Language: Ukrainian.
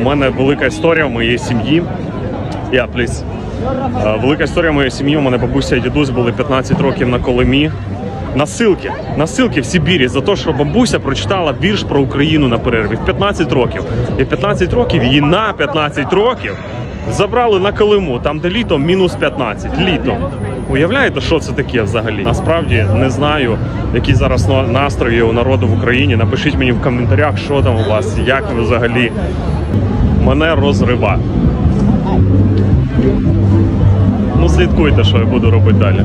У мене велика історія моїй сім'ї. Я, пліс. Е, Велика історія моєї сім'ї. У мене бабуся і дідусь були 15 років на Колимі. Насилки, насилки в Сибірі за те, що бабуся прочитала вірш про Україну на перерві в 15 років. І в 15 років їй на 15 років забрали на Колиму, там де літом мінус 15. Літом. Уявляєте, що це таке взагалі? Насправді не знаю, які зараз настрої у народу в Україні. Напишіть мені в коментарях, що там у вас, як ви взагалі мене розрива. Ну, слідкуйте, що я буду робити далі.